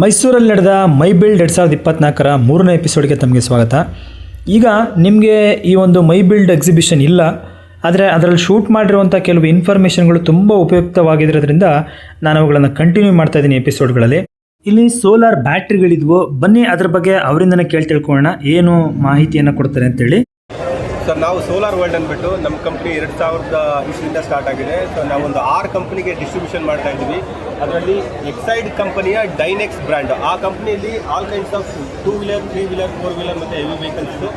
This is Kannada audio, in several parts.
ಮೈಸೂರಲ್ಲಿ ನಡೆದ ಮೈ ಬಿಲ್ಡ್ ಎರಡು ಸಾವಿರದ ಇಪ್ಪತ್ನಾಲ್ಕರ ಮೂರನೇ ಎಪಿಸೋಡ್ಗೆ ತಮಗೆ ಸ್ವಾಗತ. ಈಗ ನಿಮಗೆ ಈ ಒಂದು ಮೈ ಬಿಲ್ಡ್ ಎಕ್ಸಿಬಿಷನ್ ಇಲ್ಲ, ಆದರೆ ಅದರಲ್ಲಿ ಶೂಟ್ ಮಾಡಿರುವಂಥ ಕೆಲವು ಇನ್ಫಾರ್ಮೇಷನ್ಗಳು ತುಂಬ ಉಪಯುಕ್ತವಾಗಿರೋದ್ರಿಂದ ನಾನು ಅವುಗಳನ್ನು ಕಂಟಿನ್ಯೂ ಮಾಡ್ತಾ ಇದ್ದೀನಿ ಎಪಿಸೋಡ್ಗಳಲ್ಲಿ. ಇಲ್ಲಿ ಸೋಲಾರ್ ಬ್ಯಾಟ್ರಿಗಳಿದ್ವು ಬನ್ನಿ ಅದ್ರ ಬಗ್ಗೆ ಅವರಿಂದನೇ ಕೇಳಿ ತಿಳ್ಕೊಳ್ಳೋಣ, ಏನು ಮಾಹಿತಿಯನ್ನು ಕೊಡ್ತಾರೆ ಅಂತೇಳಿ. ಸರ್ ನಾವು ಸೋಲಾರ್ ವರ್ಲ್ಡ್ ಅಂದ್ಬಿಟ್ಟು ನಮ್ಮ ಕಂಪ್ನಿ ಎರಡು ಸಾವಿರದ ಇಸ್ವಿಯಿಂದ ಸ್ಟಾರ್ಟ್ ಆಗಿದೆ. ಸೊ ನಾವೊಂದು ಆರು ಕಂಪ್ನಿಗೆ ಡಿಸ್ಟ್ರಿಬ್ಯೂಷನ್ ಮಾಡ್ತಾ ಇದ್ದೀವಿ. ಅದರಲ್ಲಿ ಎಕ್ಸೈಡ್ ಕಂಪನಿಯ ಡೈನೆಕ್ಸ್ ಬ್ರ್ಯಾಂಡ್ ಆ ಕಂಪ್ನಿಯಲ್ಲಿ all kinds of two wheeler three wheeler four wheeler ಮತ್ತು ಹೆವಿ ವೆಹಿಕಲ್ಸು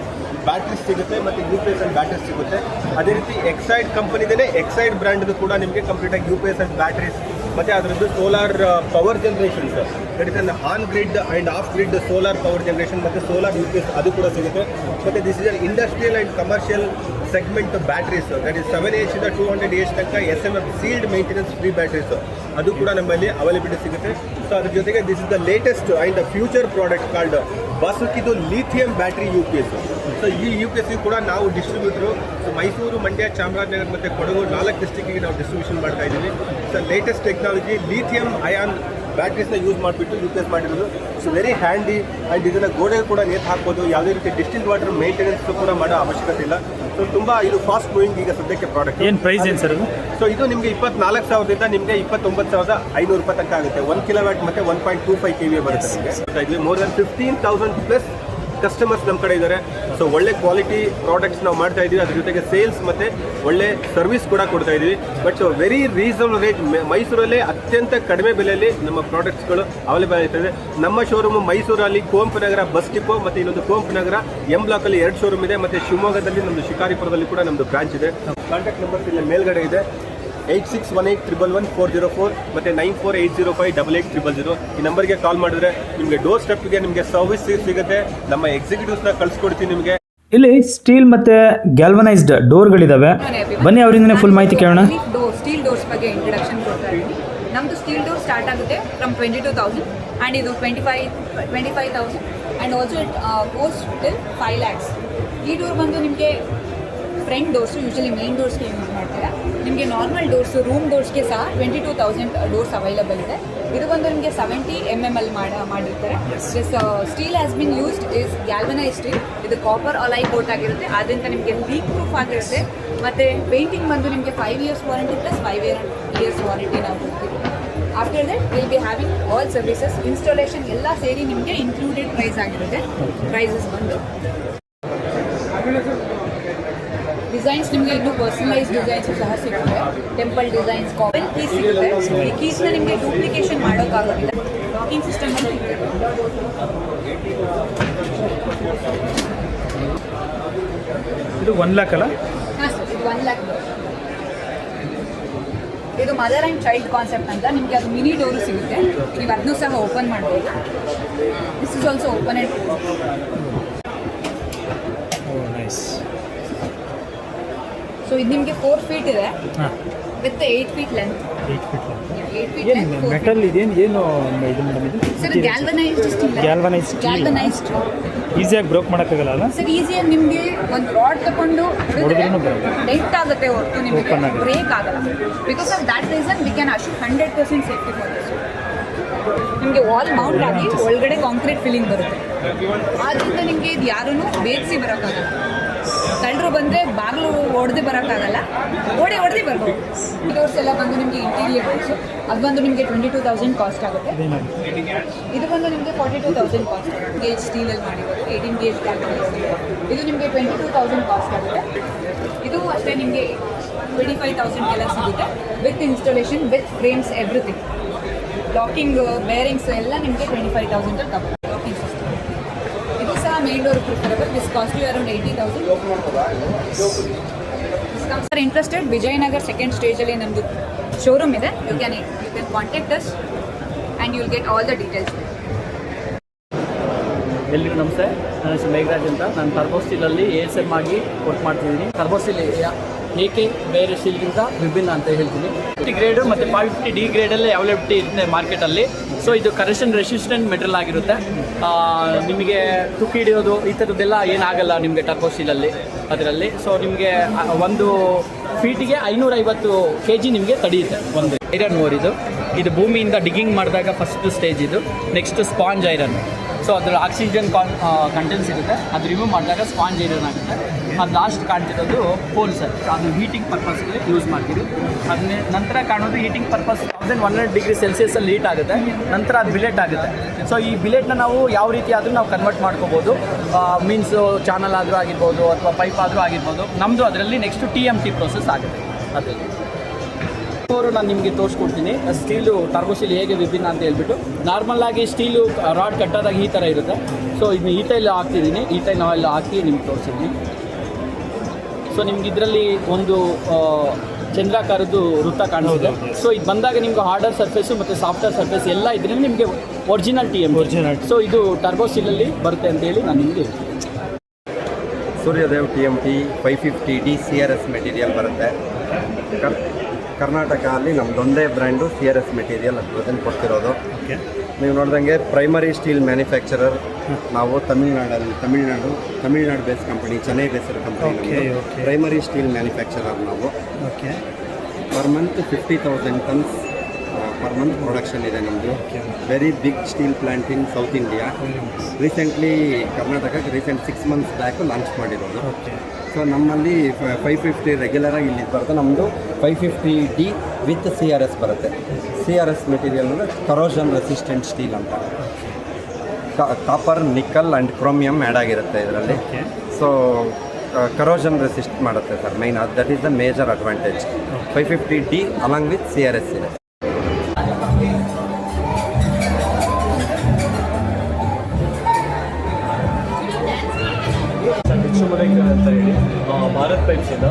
ಬ್ಯಾಟ್ರಿ ಸಿಗುತ್ತೆ ಮತ್ತು U P S L battery ಸಿಗುತ್ತೆ. ಅದೇ ರೀತಿ ಎಕ್ಸೈಡ್ ಕಂಪನಿದೇ ಎಕ್ಸೈಡ್ ಬ್ರ್ಯಾಂಡ್ದು ಕೂಡ ನಿಮಗೆ ಕಂಪ್ಲೀಟಾಗಿ U P S L batteries ಮತ್ತು ಅದರದ್ದು solar power generation sir that on grid and off grid solar power generation ಮತ್ತು ಸೋಲಾರ್ ಯುಪಿಎಸ್ ಅದು ಕೂಡ ಸಿಗುತ್ತೆ. ಮತ್ತು this is an industrial and commercial segment batteries that is seven AH ಇಂದ ಟೂ ಹಂಡ್ರೆಡ್ ಏಜ್ ತನಕ S M F sealed maintenance free batteries ಅದು ಕೂಡ ನಮ್ಮಲ್ಲಿ ಅವೈಲೇಬಿಲಿಟಿ ಸಿಗುತ್ತೆ. ಸೊ ಅದ್ರ ಜೊತೆಗೆ this is the latest and future product called ಬಸ್ಕಿದು lithium battery U P S so ಈ ಯು ಪಿ ಎಸ್ ಕೂಡ ನಾವು ಡಿಸ್ಟ್ರಿಬ್ಯೂಟ್ರು ಸೊ ಮೈಸೂರು ಮಂಡ್ಯ ಚಾಮರಾಜನಗರ ಮತ್ತು ಕೊಡಗು ನಾಲ್ಕು ಡಿಸ್ಟಿಕ್ಕಿಗೆ ನಾವು ಡಿಸ್ಟ್ರಿಬ್ಯೂಷನ್ ಮಾಡ್ತಾ ಇದ್ದೀವಿ. So latest technology lithium ion ಬ್ಯಾಟ್ರೀಸ್ನ use ಮಾಡಿಬಿಟ್ಟು ರಿಪ್ಲೇಸ್ ಮಾಡಿರೋದು. ಸೊ ವೆರಿ ಹ್ಯಾಂಡಿ ಆ್ಯಂಡ್ ಇದನ್ನು ಗೋಡೆಗೆ ಕೂಡ ನೇತು ಹಾಕ್ಬೋದು. ಯಾವುದೇ ರೀತಿ ಡಿಸ್ಟಿಲ್ ವಾಟರ್ ಮೇಂಟೆನೆನ್ಸ್ ಕೂಡ ಮಾಡೋ ಅವಶ್ಯಕತೆ ಇಲ್ಲ. ಸೊ ತುಂಬ ಇದು ಫಾಸ್ಟ್ ಮೂವಿಂಗ್ ಈಗ ಸದ್ಯಕ್ಕೆ ಪ್ರಾಡಕ್ಟ್ ಏನು ಪ್ರೈಸ್ ಏನು ಸರ್ ಸೊ ಇದು ನಿಮಗೆ ಇಪ್ಪತ್ನಾಲ್ಕು ಸಾವಿರದಿಂದ ನಿಮಗೆ ಇಪ್ಪತ್ತೊಂಬತ್ತು ಸಾವಿರದ ಐನೂರು ರೂಪಾಯಿ ತನಕ ಆಗುತ್ತೆ. ಒನ್ ಕಿಲೋವ್ಯಾಟ್ ಮತ್ತೆ one point two five K V ಬರುತ್ತೆ ನಿಮಗೆ. More than fifteen thousand plus customers ನಮ್ಮ ಕಡೆ ಇದ್ದಾರೆ ಸೊ ಒಳ್ಳೆ ಕ್ವಾಲಿಟಿ ಪ್ರಾಡಕ್ಟ್ಸ್ ನಾವು ಮಾಡ್ತಾ ಇದ್ದೀವಿ ಅದ್ರ ಜೊತೆಗೆ ಸೇಲ್ಸ್ ಮತ್ತೆ ಒಳ್ಳೆ ಸರ್ವಿಸ್ ಕೂಡ ಕೊಡ್ತಾ ಇದ್ದೀವಿ ಬಟ್ ವೆರಿ ರೀಸನಬಲ್ ರೇಟ್ ಮೈಸೂರಲ್ಲೇ ಅತ್ಯಂತ ಕಡಿಮೆ ಬೆಲೆಯಲ್ಲಿ ನಮ್ಮ ಪ್ರಾಡಕ್ಟ್ಸ್ಗಳು ಅವೈಲೇಬಲ್ ಆಗ್ತದೆ ನಮ್ಮ ಶೋರೂಮ್ ಮೈಸೂರಲ್ಲಿ ಕೋಂಪು ನಗರ ಬಸ್ ಡಿಪೋ ಮತ್ತೆ ಇನ್ನೊಂದು ಕೋಂಪು ನಗರ ಎಂ ಬ್ಲಾಕ್ ಅಲ್ಲಿ ಎರಡು ಶೋರೂಮ್ ಇದೆ. ಮತ್ತೆ ಶಿವಮೊಗ್ಗದಲ್ಲಿ ನಮ್ಮದು ಶಿಕಾರಿಪುರದಲ್ಲಿ ಕೂಡ ನಮ್ಮದು ಬ್ರಾಂಚ್ ಇದೆ. ಕಾಂಟ್ಯಾಕ್ಟ್ ನಂಬರ್ಸ್ ಇಲ್ಲಿ ಮೇಲ್ಗಡೆ ಇದೆ. Eight six one eight triple one four zero four ಮತ್ತು nine four eight zero five double eight triple zero ಈ ನಂಬರ್ಗೆ ಕಾಲ್ ಮಾಡಿದ್ರೆ ನಿಮಗೆ ಡೋರ್ ಸ್ಟೆಪ್ಗೆ ನಿಮಗೆ ಸರ್ವಿಸ್ ಸಿಗುತ್ತೆ. ನಮ್ಮ ಎಕ್ಸಿಕ್ಯೂಟಿವ್ಸ್ನ ಕಳಿಸ್ಕೊಡ್ತೀನಿ ನಿಮಗೆ. ಇಲ್ಲಿ ಸ್ಟೀಲ್ ಮತ್ತೆ ಗ್ಯಾಲ್ವನೈಸ್ಡ್ ಡೋರ್ಗಳಿದಾವೆ. ಬನ್ನಿ ಅವರಿಂದನೇ ಫುಲ್ ಮಾಹಿತಿ ಕೇಳೋಣ. ಸ್ಟೀಲ್ ಡೋರ್ಸ್ ಬಗ್ಗೆ ಇಂಟ್ರಡಕ್ಷನ್ ಕೊಡ್ತಾ ಇದ್ದೀನಿ. ನಮ್ಮದು ಸ್ಟೀಲ್ ಡೋರ್ ಸ್ಟಾರ್ಟ್ ಆಗುತ್ತೆ from twenty two thousand and ಇದು twenty five twenty five thousand and also it goes till five lakhs ಈ ಡೋರ್ ಬಂದು ನಿಮಗೆ ಫ್ರಂಟ್ ಡೋರ್ಸು ಯೂಶಲಿ ಮೇನ್ ಡೋರ್ಸ್ಗೆ ಯೂಸ್ ಮಾಡ್ತೀರಾ. ನಿಮಗೆ ನಾರ್ಮಲ್ ಡೋರ್ಸು ರೂಮ್ ಡೋರ್ಸ್ಗೆ ಸಹ twenty two thousand doors available ಇದೆ. ಇದು ಬಂದು ನಿಮಗೆ ಸೆವೆಂಟಿ ಎಂ ಎಂ ಎಲ್ ಮಾಡ ಮಾಡಿರ್ತಾರೆ. This steel has been used is galvanise steel ಇದು ಕಾಪರ್ ಅಲೈ ಕೋಟ್ ಆಗಿರುತ್ತೆ. ಆದ್ದರಿಂದ ನಿಮಗೆ ಲೀಕ್ ಪ್ರೂಫ್ ಆಗಿರುತ್ತೆ. ಮತ್ತು ಪೇಂಟಿಂಗ್ ಬಂದು ನಿಮಗೆ five years warranty plus five year years warranty ನಾವು ಕೊಡ್ತೀವಿ. After that will be having all services installation ಎಲ್ಲ ಸೇರಿ ನಿಮಗೆ ಇನ್ಕ್ಲೂಡೆಡ್ ಪ್ರೈಸ್ ಆಗಿರುತ್ತೆ. ಪ್ರೈಸಸ್ ಬಂದು. ಡಿಸೈನ್ಸ್ ನಿಮಗೆ ಇನ್ನೂ ಪರ್ಸನಲೈಸ್ ಡಿಸೈನ್ಸ್ ಸಹ ಸಿಗುತ್ತೆ. ಟೆಂಪಲ್ ಡಿಸೈನ್ಸ್ ಕಾಪನ್ ಕೀಸ್ ಸಿಗುತ್ತೆ. ಕೀಸ್ನ ನಿಮಗೆ ಡೂಪ್ಲಿಕೇಶನ್ ಮಾಡೋಕ್ಕಾಗೋದಿಲ್ಲ. ಲಾಕಿಂಗ್ ಸಿಸ್ಟಮ್ ಇದು ಒನ್ ಲ್ಯಾಕ್ ಅಲ್ಲ? ಹಾಂ ಸರ್ ಇದು ಒನ್ ಲ್ಯಾಕ್ ಇದು ಮದರ್ ಆ್ಯಂಡ್ ಚೈಲ್ಡ್ ಕಾನ್ಸೆಪ್ಟ್ ಅಂತ. ನಿಮಗೆ ಅದು ಮಿನಿ ಡೋರು ಸಿಗುತ್ತೆ. ನೀವು ಅದನ್ನೂ ಸಹ ಓಪನ್ ಮಾಡ್ಬೋದು. This is also open and nice so ಇದು ನಿಮಗೆ ಫೋರ್ ಫೀಟ್ ಇದೆ. With eight feet length metal ಇದೇನು ಏನು ಸರ್ ಗ್ಯಾಲ್ವನೈಸ್ಡ್. ಗ್ಯಾಲ್ವನೈಸ್ಡ್ ಈಸಿಯಾಗಿ ಬ್ರೋಕ್ ಮಾಡೋಕ್ಕಾಗಲ್ಲ ಅಲ್ಲ? ಸರ್ ಈಸಿಯಾಗಿ ನಿಮಗೆ ಒಂದು ರಾಡ್ ತಗೊಂಡು ಹೊಡೆದ್ರೂ ಬರಲ್ಲ. ಆಗುತ್ತೆ ಹೊರತು ನಿಮಗೆ. ಬ್ರೇಕ್ ಆಗಲ್ಲ. Because of that reason we can assure hundred percent safety for this ನಿಮಗೆ ವಾಲ್ ಮೌಂಟ್ ಆಗಿ ಒಳಗಡೆ ಕಾಂಕ್ರೀಟ್ ಫಿಲಿಂಗ್ ಬರುತ್ತೆ. ಆದ್ದರಿಂದ ನಿಮಗೆ ಇದು ಯಾರೂ ಬೇಯಿಸಿ ಬರೋಕ್ಕಾಗಲ್ಲ. ಕಳ್ಳರು ಬಂದರೆ ಬಾಗಿಲು ಹೊಡೆದು ಬರೋಕ್ಕಾಗಲ್ಲ. ಓಡಿ ಹೊಡೆದು ಬರ್ಬೋದು. ಡೋರ್ಸ್ ಎಲ್ಲ ಬಂದು ನಿಮಗೆ ಇಂಟೀರಿಯರ್ ಡೋರ್ಸು ಅದು ಬಂದು ನಿಮಗೆ ಟ್ವೆಂಟಿ ಟೂ ತೌಸಂಡ್ ಕಾಸ್ಟ್ ಆಗುತ್ತೆ. ಇದು ಬಂದು ನಿಮಗೆ forty two thousand cost gauge ಸ್ಟೀಲಲ್ಲಿ ಮಾಡಿರೋದು ಏಯ್ಟೀನ್ ಗೇಜ್ ಇದು ನಿಮಗೆ ಟ್ವೆಂಟಿ ಟೂ ತೌಸಂಡ್ ಕಾಸ್ಟ್ ಆಗುತ್ತೆ. ಇದು ಅಷ್ಟೇ ನಿಮಗೆ ಟ್ವೆಂಟಿ ಫೈವ್ ತೌಸಂಡ್ ಎಲ್ಲ ಸಿಗುತ್ತೆ. With installation with frames everything locking bearings ಎಲ್ಲ ನಿಮಗೆ twenty five thousand system interested Vijayanagar second ಸ್ಟೇಜಲ್ಲಿ ನಮ್ಮದು ಶೋರೂಮ್ ಇದೆ. You can you can contact us and you will get all the details ಎಲ್ರಿಗೂ ನಮಸ್ತೆ. ನನ್ನ ಹೆಸರು ಮೇಘರಾಜ್ ಅಂತ. ನಾನು ಟರ್ಬೋ ಸ್ಟೀಲಲ್ಲಿ ಎ ಎಸ್ ಎಂ ಆಗಿ ವರ್ಕ್ ಮಾಡ್ತಿದ್ದೀನಿ. ಟರ್ಬೋ ಸ್ಟೀಲ್ ಏಕೆ ಬೇರೆ ಸ್ಟೀಲ್ಗಿಂತ ವಿಭಿನ್ನ ಅಂತ ಹೇಳ್ತೀನಿ. ಫಿಫ್ಟಿ ಗ್ರೇಡು ಮತ್ತು ಫೈವ್ ಫಿಫ್ಟಿ ಡಿ ಗ್ರೇಡಲ್ಲೇ ಅವೈಲಬಿಲಿಟಿ ಇದೆ ಮಾರ್ಕೆಟಲ್ಲಿ ಸೊ ಇದು ಕರೆಕ್ಷನ್ ರೆಸಿಸ್ಟೆಂಟ್ ಮೆಟೀರಿಯಲ್ ಆಗಿರುತ್ತೆ. ನಿಮಗೆ ತುಕ್ಕಿ ಹಿಡಿಯೋದು ಈ ಥರದ್ದೆಲ್ಲ ಏನಾಗಲ್ಲ ನಿಮಗೆ ಟರ್ಬೋ ಸ್ಟೀಲಲ್ಲಿ ಅದರಲ್ಲಿ. ಸೊ ನಿಮಗೆ ಒಂದು ಫೀಟಿಗೆ ಐನೂರೈವತ್ತು ಕೆ ಜಿ ನಿಮಗೆ ತಡೆಯುತ್ತೆ. ಒಂದು. ಐರನ್ ಓರ್ ಇದು. ಇದು ಭೂಮಿಯಿಂದ ಡಿಗ್ಗಿಂಗ್ ಮಾಡಿದಾಗ ಫಸ್ಟ್ ಸ್ಟೇಜ್ ಇದು. ನೆಕ್ಸ್ಟ್ ಸ್ಪಾಂಜ್ ಐರನ್ ಸೊ ಅದ್ರ ಆಕ್ಸಿಜನ್ ಕಾನ್ ಕಂಟೆಂಟ್ಸ್ ಇರುತ್ತೆ. ಅದು ರಿಮೂವ್ ಮಾಡಿದಾಗ ಸ್ಪಾಂಜ್ ಐರನ್ ಆಗುತ್ತೆ. ಅದು ಲಾಸ್ಟ್ ಕಾಣ್ತಿರೋದು ಪೋಲ್ ಸರ್ ಅದು ಹೀಟಿಂಗ್ ಪರ್ಪಸ್ಗೆ ಯೂಸ್ ಮಾಡ್ತೀವಿ. ಅದನ್ನ ನಂತರ ಕಾಣೋದು heating purpose thousand one hundred degree ಸೆಲ್ಸಿಯಸಲ್ಲಿ heat ಆಗುತ್ತೆ. ನಂತರ ಅದು ಬಿಲೆಟ್ ಆಗುತ್ತೆ. ಸೊ ಈ ಬಿಲೆಟ್ನ ನಾವು ಯಾವ ರೀತಿ ಆದರೂ ನಾವು ಕನ್ವರ್ಟ್ ಮಾಡ್ಕೋಬೋದು. ಮೀನ್ಸ್ ಚಾನಲ್ ಆದರೂ ಆಗಿರ್ಬೋದು ಅಥವಾ ಪೈಪ್ ಆದರೂ ಆಗಿರ್ಬೋದು. ನಮ್ಮದು ಅದರಲ್ಲಿ next T M T process ಆಗುತ್ತೆ. ಅದರಲ್ಲಿ. ಅವರು ನಾನು ನಿಮಗೆ ತೋರಿಸ್ಕೊಡ್ತೀನಿ. ಸ್ಟೀಲು ಟರ್ಬೋಸ್ಟೀಲ್ ಹೇಗೆ ವಿಭಿನ್ನ ಅಂತ ಹೇಳ್ಬಿಟ್ಟು. ನಾರ್ಮಲ್ ಆಗಿ ಸ್ಟೀಲು ರಾಡ್ ಕಟ್ಟಾದಾಗ ಈ ಥರ ಇರುತ್ತೆ. ಸೊ ಇದನ್ನ ಈ ಟೈಲ್ ಹಾಕ್ತಿದ್ದೀನಿ. ಈ ಟೈಲ್ ನಾವೆಲ್ಲ ಹಾಕಿ ನಿಮ್ಗೆ ತೋರಿಸಿದ್ದೀನಿ. ಸೊ ನಿಮ್ಗೆ ಇದರಲ್ಲಿ ಒಂದು ಚಂದ್ರಾಕಾರದ್ದು ವೃತ್ತ ಕಾಣಿಸುತ್ತೆ. ಸೊ ಇದು ಬಂದಾಗ ನಿಮ್ಗೆ ಹಾರ್ಡರ್ ಸರ್ಫೇಸು ಮತ್ತು ಸಾಫ್ಟ್ವೇರ್ ಸರ್ಫೇಸ್ ಎಲ್ಲ ಇದರಲ್ಲಿ ನಿಮಗೆ original T M original so ಇದು ಟರ್ಬೋಸ್ಟೀಲಲ್ಲಿ ಬರುತ್ತೆ ಅಂತೇಳಿ ನಾನು ನಿಮಗೆ Suryadev T M T five fifty D C R S material ಬರುತ್ತೆ. ಕರ್ನಾಟಕ ಅಲ್ಲಿ ನಮ್ದೊಂದೇ brand C R S material present ಕೊಡ್ತಿರೋದು. Okay ನೀವು ನೋಡ್ದಂಗೆ ಪ್ರೈಮರಿ ಸ್ಟೀಲ್ ಮ್ಯಾನುಫ್ಯಾಕ್ಚರರ್ ನಾವು ತಮಿಳ್ನಾಡಲ್ಲಿ Tamil Nadu Tamil Nadu base company Chennai based company. Primary steel manufacturer ನಾವು. Okay per month fifty thousand tons per month production ಇದೆ ನಮ್ಮದು very big steel plant in South India recently ಕರ್ನಾಟಕಕ್ಕೆ recent six months back launch ಮಾಡಿರೋದು. ಸೊ ನಮ್ಮಲ್ಲಿ ಫೈವ್ ಫಿಫ್ಟಿ ರೆಗ್ಯುಲರಾಗಿ ಇಲ್ಲಿ ಬರುತ್ತೆ. ನಮ್ಮದು five fifty D with C R S ಬರುತ್ತೆ. ಸಿ ಆರ್ ಎಸ್ ಮೆಟೀರಿಯಲ್ ಅಂದರೆ ಕರೋಷನ್ ರೆಸಿಸ್ಟೆಂಟ್ ಸ್ಟೀಲ್ ಅಂತ. Copper nickel and chromium add ಆಗಿರುತ್ತೆ ಇದರಲ್ಲಿ. ಸೊ ಕರೋಷನ್ ರೆಸಿಸ್ಟ್ ಮಾಡುತ್ತೆ ಸರ್ ಮೈನ್ ಅದು that is the major advantage five fifty D along with C R S ಇದೆ. ವಿಶ್ವಮರೇಖ ಅಂತ ಹೇಳಿ ಭಾರತ್ ಪೈಪ್ಸ್ ಇಂದ.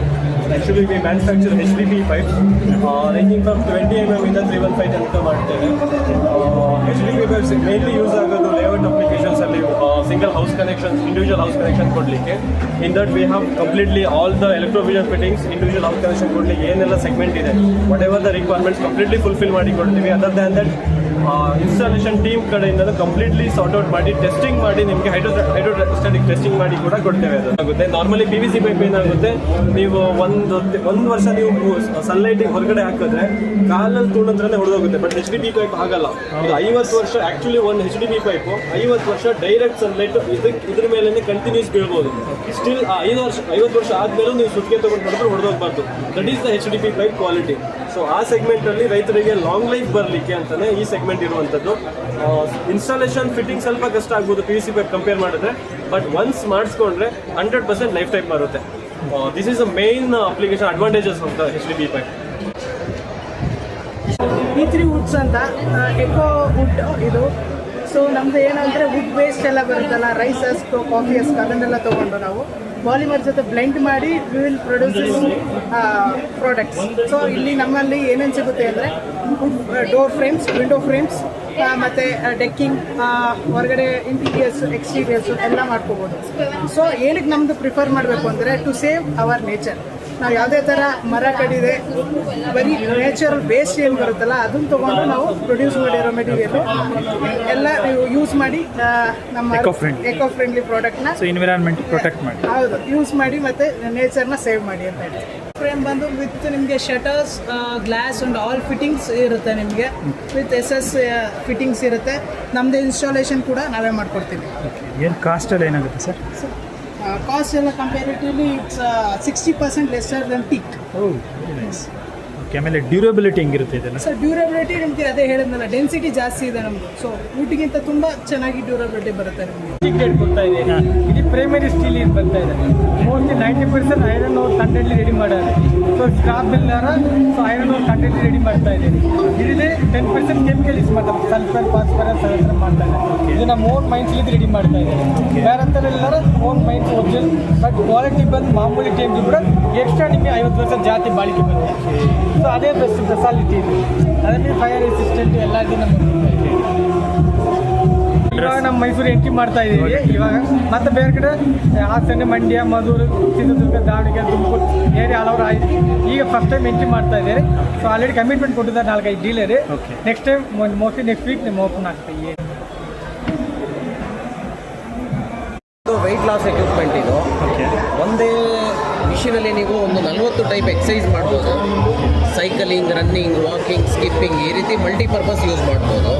Actually we manufacture H B P pipe ranging from twenty M M ಇಂದ ತ್ರೀ ಒನ್ ಫೈವ್ ಅಂತ ಮಾಡ್ತೇವೆ. H D P pipes mainly use ಆಗೋದು ಲೇಔಟ್ ಅಪ್ಲಿಕೇಶನ್ಸ್ ಅಲ್ಲಿ single house connection individual house connection ಕೊಡಲಿಕ್ಕೆ. In that we have completely all the electrofusion fittings individual house connection ಕೊಡಲಿಕ್ಕೆ ಏನೆಲ್ಲ ಸೆಗ್ಮೆಂಟ್ ಇದೆ whatever the requirements completely fulfil ಮಾಡಿ ಕೊಡ್ತೀವಿ. Other than that installation team ಕಡೆಯಿಂದ ಕಂಪ್ಲೀಟ್ಲಿ ಸಾರ್ಟ್ ಔಟ್ ಮಾಡಿ ಟೆಸ್ಟಿಂಗ್ ಮಾಡಿ ನಿಮಗೆ ಹೈಡ್ರೋ ಹೈಡ್ರೋಸ್ಟಾಟಿಕ್ ಟೆಸ್ಟಿಂಗ್ ಮಾಡಿ ಕೂಡ ಕೊಡ್ತೇವೆ ಅದು. ಆಗುತ್ತೆ. Normally P V C pipe ಏನಾಗುತ್ತೆ ನೀವು ಒಂದು ಒಂದು ವರ್ಷ ನೀವು ಸನ್ಲೈಟಿಗೆ ಹೊರಗಡೆ ಹಾಕಿದ್ರೆ ಕಾಲಲ್ಲಿ ತುಣತ್ರನೇ ಹೊಡೆದೋಗುತ್ತೆ. But H D P pipe ಆಗಲ್ಲ. ಇದು ಐವತ್ತು ವರ್ಷ ಆಕ್ಚುಲಿ ಒಂದು ಎಚ್ ಡಿ ಬಿ ಪೈಪ್ ಐವತ್ತು ವರ್ಷ ಡೈರೆಕ್ಟ್ ಸನ್ಲೈಟ್ ಇದಕ್ಕೆ ಇದ್ರ ಮೇಲೇ ಕಂಟಿನ್ಯೂಸ್ ಬೀಳ್ಬೋದು. ಸ್ಟಿಲ್ ಐದು ವರ್ಷ ಐವತ್ತು ವರ್ಷ ಆದಮೇಲೂ ನೀವು ಸುತ್ತಿಗೆ ತಗೊಂಡು ಹೊಡೆದ್ರೆ ಹೊಡೆದೋಗ್ಬಾರ್ದು. That is the H D B pipe quality so ಆ ಸೆಗ್ಮೆಂಟ್ ಅಲ್ಲಿ ರೈತರಿಗೆ ಲಾಂಗ್ ಲೈಫ್ ಬರಲಿಕ್ಕೆ ಅಂತಾನೆ ಈ ಸೆಗ್ಮೆಂಟ್ ಇರುವಂಥದ್ದು ಇನ್ಸ್ಟಾಲೇಷನ್ ಫಿಟ್ಟಿಂಗ್ ಸ್ವಲ್ಪ ಕಷ್ಟ ಆಗ್ಬೋದು ಪಿ ಸಿ ಪೈಪ್ ಕಂಪೇರ್ ಮಾಡಿದ್ರೆ. ಬಟ್ ಒನ್ಸ್ ಮಾಡಿಸ್ಕೊಂಡ್ರೆ ಹಂಡ್ರೆಡ್ ಪರ್ಸೆಂಟ್ ಲೈಫ್ ಟೈಮ್ ಬರುತ್ತೆ. This is a main application advantages ಅಂತ ಎಚ್ ಡಿ ಬಿ ಪೈಪ್ ಈ ತ್ರೀ ವುಡ್ಸ್ ಅಂತ ಎಕೋ ವುಡ್ ಇದು. ಸೊ ನಮ್ದು ಏನಂದರೆ ವುಡ್ ವೇಸ್ಟ್ ಎಲ್ಲ ಬರುತ್ತಲ್ಲ ರೈಸಸ್ ಕಾಫಿಯಸ್ ಅದನ್ನೆಲ್ಲ ತಗೊಂಡು ನಾವು. ಪಾಲಿಮರ್ ಜೊತೆ ಬ್ಲೆಂಡ್ ಮಾಡಿ we will produce products so ಇಲ್ಲಿ ನಮ್ಮಲ್ಲಿ ಏನೇನು ಸಿಗುತ್ತೆ ಅಂದರೆ ಡೋರ್ ಫ್ರೇಮ್ಸ್ ವಿಂಡೋ ಫ್ರೇಮ್ಸ್ ಮತ್ತು ಡೆಕ್ಕಿಂಗ್ ಹೊರಗಡೆ ಇಂಟೀರಿಯರ್ಸ್ ಎಕ್ಸ್ಟೀರಿಯರ್ಸು ಎಲ್ಲ ಮಾಡ್ಕೋಬೋದು. ಸೊ ಏನಕ್ಕೆ ನಮ್ಮದು ಪ್ರಿಫರ್ ಮಾಡಬೇಕು ಅಂದರೆ ಟು ಸೇವ್ ಅವರ್ ನೇಚರ್ ನಾವು ಯಾವುದೇ ಥರ ಮರ ಕಡಿದೆ ಬರೀ ನ್ಯಾಚುರಲ್ ಬೇಸ್ ಏನು ಬರುತ್ತಲ್ಲ ಅದನ್ನ ತೊಗೊಂಡು ನಾವು ಪ್ರೊಡ್ಯೂಸ್ ಮಾಡಿರೋ ಮೆಟೀರಿಯಲ್ ಎಲ್ಲ ಯೂಸ್ ಮಾಡಿ ನಮ್ಮ. ಎಕೋ ಫ್ರೆಂಡ್ಲಿ ಪ್ರಾಡಕ್ಟ್ನ ಸೊ ಎನ್ವಿರಾನ್ಮೆಂಟ್ ಪ್ರೊಟೆಕ್ಟ್ ಮಾಡಿ. ಹೌದು ಯೂಸ್ ಮಾಡಿ ಮತ್ತು ನೇಚರ್ನ ಸೇವ್ ಮಾಡಿ ಅಂತ ಹೇಳಿ. ಫ್ರೇಮ್ ಬಂದು ವಿತ್ ನಿಮಗೆ shutters glass and all fittings ಇರುತ್ತೆ ನಿಮಗೆ. ವಿತ್ ಎಸ್ ಎಸ್ ಫಿಟ್ಟಿಂಗ್ಸ್ ಇರುತ್ತೆ. ನಮ್ಮದು ಇನ್ಸ್ಟಾಲೇಷನ್ ಕೂಡ ನಾವೇ ಮಾಡ್ಕೊಡ್ತೀವಿ. ಏನು ಕಾಸ್ಟಲ್ಲಿ ಏನಾಗುತ್ತೆ ಸರ್ ಕಾಸ್ಟ್ ಎಲ್ಲ comparatively it's sixty percent lesser than teak okay ಆಮೇಲೆ ಡ್ಯೂರಬಿಲಿಟಿ ಹೆಂಗಿರುತ್ತೆ ಇದೆಲ್ಲ? ಸರ್ ಡ್ಯೂರಬಿಲಿಟಿ ನಿಮಗೆ ಅದೇ ಹೇಳಿದ್ನಲ್ಲ ಡೆನ್ಸಿಟಿ ಜಾಸ್ತಿ ಇದೆ ನಮ್ಮದು ಸೊ ಊಟಿಗಿಂತ ತುಂಬ ಚೆನ್ನಾಗಿ ಡ್ಯೂರಬಿಲಿಟಿ ಬರುತ್ತೆ ನಿಮಗೆ. ಬರ್ತಾ ಕೊಡ್ತಾ ಇದೆ ಇದು ಪ್ರೈಮರಿ ಸ್ಟೀಲ್ ಇದು ಬರ್ತಾ ಇದೆ. ಮೋಸ್ಟ್ಲಿ ನೈಂಟಿ ಪರ್ಸೆಂಟ್ ಐರನ್ ಅವ್ರು ಕಂಟೆಂಟ್ಲಿ ರೆಡಿ ಮಾಡೋದು ಸೊ ಸ್ಕ್ರಾಪ್ ಬಿಲ್ಲಾರ ಸೊ ಐರನ್ ಕಂಟೆಂಟ್ಲಿ ರೆಡಿ ಮಾಡ್ತಾ ಇದ್ದೀನಿ. ಇದಿದೆ ಟೆನ್ ಪರ್ಸೆಂಟ್ ಕೆಮಿಕಲ್ ಯೂಸ್ ಮಾಡ್ತಾರೆ ಸಲ್ಫರ್ ಫಾಸ್ಫರಸ್ ಅದೆಲ್ಲ ಮಾಡ್ತಾ ಇದ್ದಾರೆ ಇದು ನಮ್ಮ ಓನ್ ರೆಡಿ ಮಾಡ್ತಾ ಇದ್ದೀನಿ. ಬೇರೆ ಇಲ್ಲಾರ own mines original but quality ಬಂದು ಮಾಮೂಲಿ ಟೈಮ್ ಕೂಡ ಎಕ್ಸ್ಟ್ರಾ ನಿಮಗೆ ಐವತ್ತು ಪರ್ಸೆಂಟ್ ಜಾತಿ ಬಾಳಿಕೆ ಬರುತ್ತೆ. ಸೊ ಅದೇ ಬೆಸ್ಟ್ ಫೆಸಾಲಿಟಿ ಇದೆ. ಅದರಲ್ಲಿ ಫೈರ್ ರೆಸಿಸ್ಟೆಂಟ್ ಎಲ್ಲ ಇದೆ ನಮ್ಮ ಇವಾಗ ನಮ್ಮ ಮೈಸೂರು ಎಂಟ್ರಿ ಮಾಡ್ತಾ ಇದ್ದೀವಿ. ಇವಾಗ ಮತ್ತೆ ಬೇರೆ ಕಡೆ ಹಾಸನ ಮಂಡ್ಯ ಮಧುರು ಚಿತ್ರದುರ್ಗ ದಾವಣಗೆರೆ ತುಮಕೂರು ಏರಿಯಾ ಹಲವರು ಓವರ್ ಆಯ್ತು. ಈಗ ಫಸ್ಟ್ ಟೈಮ್ ಎಂಟ್ರಿ ಮಾಡ್ತಾ ಇದ್ದಾರೆ ಸೊ ಆಲ್ರೆಡಿ ಕಮಿಟ್ಮೆಂಟ್ ಕೊಟ್ಟಿದ್ದಾರೆ ನಾಲ್ಕೈದು dealer next time mostly next week ನಿಮ್ಮ ಓಪನ್ ಆಗ್ತದೆ ವೆಯ್ಟ್ ಲಾಸ್ ಎಕ್ವಿಪ್ಮೆಂಟ್ ಇದು ಒಂದೇ ಮಿಷಿನಲ್ಲಿ ನೀವು ಒಂದು ನಲವತ್ತು ಟೈಪ್ ಎಕ್ಸಸೈಸ್ ಮಾಡ್ಬೋದು. ಸೈಕಲಿಂಗ್ ರನ್ನಿಂಗ್ ವಾಕಿಂಗ್ ಸ್ಕಿಪ್ಪಿಂಗ್ ಈ ರೀತಿ ಮಲ್ಟಿಪರ್ಪಸ್ ಯೂಸ್ ಮಾಡ್ಬೋದು.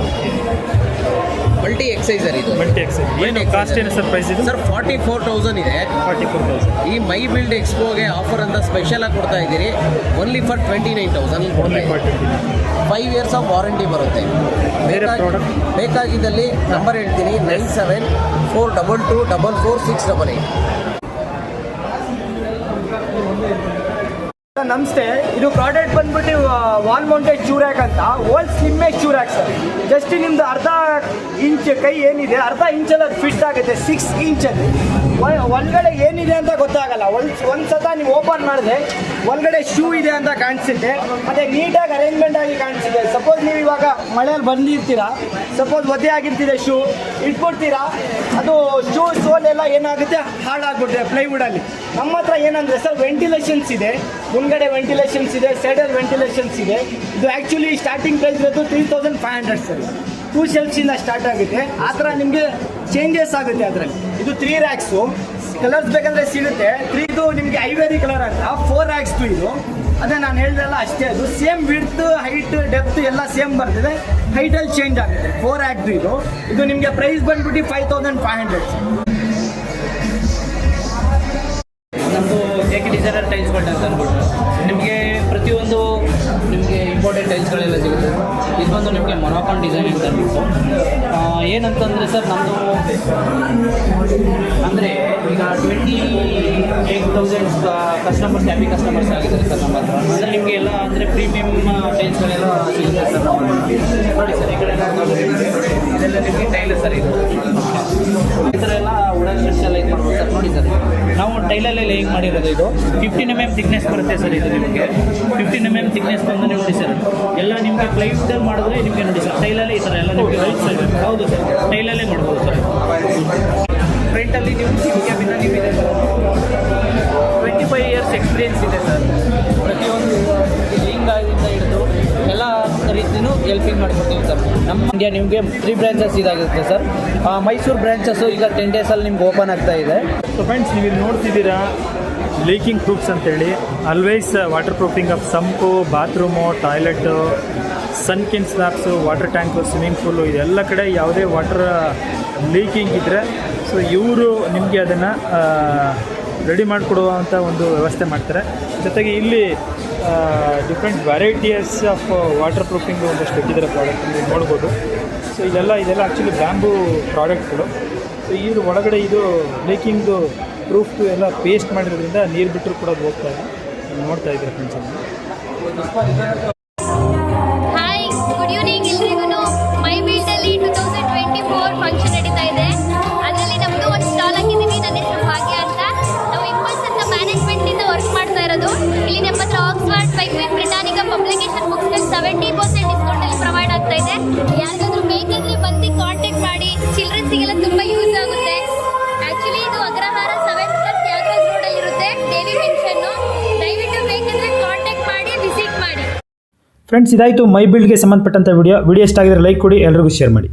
ಮಲ್ಟಿ ಎಕ್ಸೈಸರ್ ಇದು. ಮಲ್ಟಿ ಎಕ್ಸೈಸ್ ಏನು ಕಾಸ್ಟ್ ಏನು ಸರ್ ಪ್ರೈಸ್ ಇದು? ಸರ್ ಫಾರ್ಟಿ ಫೋರ್ ತೌಸಂಡ್ ಇದೆ. ಫಾರ್ಟಿ ಫೋರ್ ತೌಸಂಡ್ ಈ ಮೈ ಬಿಲ್ಡ್ ಎಕ್ಸ್ಪೋಗೆ ಆಫರ್ ಅಂತ ಸ್ಪೆಷಲ್ ಆಗಿ ಕೊಡ್ತಾ ಇದ್ದೀರಿ. Only for twenty nine thousand ಕೊಡ್ತಾ ಫೈವ್ ಇಯರ್ಸ್ ಆಫ್ ವಾರಂಟಿ ಬರುತ್ತೆ? ಬೇಕಾಗಿದ್ದಲ್ಲಿ ನಂಬರ್ ಹೇಳ್ತೀನಿ. Nine seven four double two double four six double eight ನಮಸ್ತೆ. ಇದು ಪ್ರಾಡಕ್ಟ್ ಬಂದ್ಬಿಟ್ಟು ವಾಲ್ ಮೌಂಟೆಡ್ ಚೂರ್ಯಾಕ್ ಅಂತ. ಓಲ್ಡ್ ಸ್ಲಿಮ್ಮೇಜ್ ಚೂರ್ಯಾಕ್ ಸರ್. ಜಸ್ಟ್ ನಿಮ್ದು ಅರ್ಧ ಇಂಚ್ ಕೈ ಏನಿದೆ, ಅರ್ಧ ಇಂಚಲ್ಲಿ ಅದು ಫಿಟ್ ಆಗುತ್ತೆ ಸಿಕ್ಸ್ ಇಂಚಲ್ಲಿ ಒಳಗಡೆ ಏನಿದೆ ಅಂತ ಗೊತ್ತಾಗಲ್ಲ. ಒಂದು ಒಂದು ಸತ ನೀವು ಓಪನ್ ಮಾಡಿದೆ, ಒಳಗಡೆ ಶೂ ಇದೆ ಅಂತ ಕಾಣಿಸುತ್ತೆ. ಮತ್ತು ನೀಟಾಗಿ ಅರೇಂಜ್ಮೆಂಟ್ ಆಗಿ ಕಾಣಿಸುತ್ತೆ. ಸಪೋಸ್ ನೀವು ಇವಾಗ ಮಳೆಯಲ್ಲಿ ಬಂದಿರ್ತೀರಾ ಸಪೋಸ್ ಒದ್ದೆ ಆಗಿರ್ತಿದೆ ಶೂ ಇಟ್ಬಿಡ್ತೀರಾ? ಅದು ಶೂ ಸೋಲ್ ಎಲ್ಲ ಏನಾಗುತ್ತೆ? ಹಾಳಾಗ್ಬಿಡ್ತದೆ ಪ್ಲೈವುಡಲ್ಲಿ ನಮ್ಮ ಹತ್ರ ಏನಂದ್ರೆ ಸರ್ ವೆಂಟಿಲೇಷನ್ಸ್ ಇದೆ. ಮುಂದ್ಗಡೆ ವೆಂಟಿಲೇಷನ್ಸ್ ಇದೆ ಸೈಡಲ್ಲಿ ವೆಂಟಿಲೇಷನ್ಸ್ ಇದೆ. ಇದು ಆ್ಯಕ್ಚುಲಿ ಸ್ಟಾರ್ಟಿಂಗ್ ಪ್ರೈಸ್ ಇರೋದು three thousand five hundred sir. Two ಶೆಲ್ಸಿಂದ start ಆಗುತ್ತೆ. ಆ ಥರ ನಿಮಗೆ ಚೇಂಜಸ್ ಆಗುತ್ತೆ ಅದರಲ್ಲಿ. ಇದು ತ್ರೀ ರ್ಯಾಕ್ಸು ಕಲರ್ಸ್ ಬೇಕಂದ್ರೆ ಸಿಗುತ್ತೆ. ತ್ರೀದು ನಿಮಗೆ ಐವೇರಿ ಕಲರ್ ಅಂತ ಫೋರ್ ರ್ಯಾಕ್ಸ್ದು ಇದು. ಅದೇ ನಾನು ಹೇಳಿದ್ರಲ್ಲ ಅಷ್ಟೇ ಅದು. ಸೇಮ್ ವಿಡ್ತ್ ಹೈಟ್ ಡೆಪ್ತ್ ಎಲ್ಲ ಸೇಮ್ ಬರ್ತದೆ. ಹೈಟಲ್ಲಿ ಚೇಂಜ್ ಆಗುತ್ತೆ. ಫೋರ್ ಆ್ಯಕ್ದು ಇದು. ಇದು ನಿಮಗೆ ಪ್ರೈಸ್ ಬಂದ್ಬಿಟ್ಟು five thousand five hundred important ಟೈಲ್ಸ್ಗಳೆಲ್ಲ ಸಿಗುತ್ತೆ. ಇದು ಬಂದು ನಿಮಗೆ ಮೊನಾಕಾನ್ ಡಿಸೈನ್ ಅಂತ ಅಂದ್ಬಿಟ್ಟು ಏನಂತಂದರೆ ಸರ್ ನಮ್ಮದು ಅಂದರೆ ಈಗ twenty eight thousand customers happy customers ಆಗಿದ್ದಾರೆ ಸರ್ ನಮ್ಮ ಹತ್ರ. ಅಂದರೆ ನಿಮಗೆ ಎಲ್ಲ ಅಂದರೆ ಪ್ರೀಮಿಯಮ್ ಟೈಲ್ಸ್ಗಳೆಲ್ಲ ಸಿಗುತ್ತೆ ಸರ್. ನೋಡಿ ಸರ್, ಈ ಕಡೆ ಇದೆಲ್ಲ ನಿಮಗೆ ಟೈಲ್ ಸರ್ ಇದು. ಈ ಥರ ಎಲ್ಲ ಉಡನ್ ಎಲ್ಲ ಇದು ಮಾಡ್ಬೋದು ಸರ್. ನೋಡಿ ಸರ್. ನಾವು ಟೈಲಲ್ಲೇ ಲೇಯಿಂಗ್ ಮಾಡಿರೋದು ಇದು? ಫಿಫ್ಟೀನ್ ಎಂ ಎಂ ತಿಕ್ನೆಸ್ ಬರುತ್ತೆ ಸರ್ ಇದು ನಿಮಗೆ. ಫಿಫ್ಟೀನ್ ಎಂ ಎಂ ತಿಕ್ನೆಸ್ ಬಂದು ನೋಡಿ ಸರ್. ಎಲ್ಲ ನಿಮಗೆ ಪ್ಲೈವುಡಲ್ಲಿ ಮಾಡಿದ್ರೆ ನಿಮಗೆ ನೋಡಿ ಸರ್. ಟೈಲಲ್ಲೇ ಈ ಥರ ಎಲ್ಲ ನಿಮಗೆ ರೈಟ್ ಸೈಡ್ ಹೌದು ಸರ್. ಟೈಲಲ್ಲೇ ಮಾಡ್ಬೋದು ಸರ್. ಫ್ರಂಟಲ್ಲಿ ನೀವು ಕ್ಯಾಬಿನ ನಿಮಗೆ ಟ್ವೆಂಟಿ ಫೈವ್ ಇಯರ್ಸ್ ಎಕ್ಸ್ಪೀರಿಯನ್ಸ್ ಇದೆ ಸರ್. ಪ್ರತಿಯೊಂದು ಲಿಂಗ್ ಹೆಲ್ಪಿಂಗ್ ಮಾಡಿಕೊಡ್ತೀವಿ ಸರ್. ನಮ್ಮ ಇಂಡಿಯಾ ನಿಮಗೆ ತ್ರೀ ಬ್ರಾಂಚಸ್ ಇದಾಗುತ್ತೆ ಸರ್. ಮೈಸೂರು ಬ್ರಾಂಚಸ್ಸು ಈಗ ಟೆನ್ ಡೇಸಲ್ಲಿ ನಿಮ್ಗೆ ಓಪನ್ ಆಗ್ತಾ ಇದೆ. ಸೊ ಫ್ರೆಂಡ್ಸ್ ನೀವು ಇಲ್ಲಿ ನೋಡ್ತಿದ್ದೀರಾ ಲೀಕಿಂಗ್ ಪ್ರೂಫ್ಸ್ ಅಂತೇಳಿ. Always water proofing of sump bathroom toilet sunken slabs water tank swimming pool ಇದೆಲ್ಲ ಕಡೆ ಯಾವುದೇ ವಾಟರ್ ಲೀಕಿಂಗ್ ಇದ್ದರೆ ಸೊ ಇವರು ನಿಮಗೆ ಅದನ್ನು ರೆಡಿ ಮಾಡಿಕೊಡುವಂಥ ಒಂದು ವ್ಯವಸ್ಥೆ ಮಾಡ್ತಾರೆ. ಜೊತೆಗೆ ಇಲ್ಲಿ different varieties of water proofing ಒಂದಷ್ಟು ಇಟ್ಟಿದ್ದಾರೆ ಪ್ರಾಡಕ್ಟ್ ನೀವು ನೋಡ್ಬೋದು. ಸೊ ಇದೆಲ್ಲ ಇದೆಲ್ಲ ಆ್ಯಕ್ಚುಲಿ ಬ್ಯಾಂಬೂ ಪ್ರಾಡಕ್ಟ್ಗಳು ಸೊ ಇದ್ರ ಒಳಗಡೆ ಇದು ಬೇಕಿಂಗ್ದು ಪ್ರೂಫ್ ಎಲ್ಲ ಪೇಸ್ಟ್ ಮಾಡಿರೋದ್ರಿಂದ ನೀರು ಬಿಟ್ಟರು ಕೂಡ ಹೋಗ್ತಾ ಇದೆ. ನೋಡ್ತಾ ಇದ್ದೀರಾ friends Oxford Penguin Britannica publication ಬುಕ್ಸ್ಗೆ seventy percent ಡಿಸ್ಕೌಂಟಲ್ಲಿ ಪ್ರೊವೈಡ್ ಆಗ್ತಾ ಇದೆ. ಯಾರಿಗಾದ್ರೂ ಬೇಕಂದ್ರೆ ಬಂದು ಕಾಂಟ್ಯಾಕ್ಟ್ ಮಾಡಿ. ಚಿಲ್ಡ್ರನ್ಸಿಗೆಲ್ಲ ತುಂಬ ಯೂಸ್ ಆಗುತ್ತೆ. ಆ್ಯಕ್ಚುಲಿ ಇದು ಅಗ್ರಹಾರ ಸೆವೆನ್ ಪ್ಲಸ್ ತ್ಯಾಗರಾಜ್ ರೋಡಲ್ಲಿರುತ್ತೆ ದೇವಿ ಮೆನ್ಷನ್ನು ದಯವಿಟ್ಟು ಬೇಕಂದ್ರೆ ಕಾಂಟ್ಯಾಕ್ಟ್ ಮಾಡಿ ವಿಸಿಟ್ ಮಾಡಿ. ಫ್ರೆಂಡ್ಸ್ ಇದಾಯಿತು ಮೈ ಬಿಲ್ಡ್ಗೆ ಸಂಬಂಧಪಟ್ಟಂಥ ವಿಡಿಯೋ ವಿಡಿಯೋ ಎಷ್ಟಾಗಿದ್ರೆ ಲೈಕ್ ಕೊಡಿ ಎಲ್ಲರಿಗೂ ಶೇರ್ ಮಾಡಿ.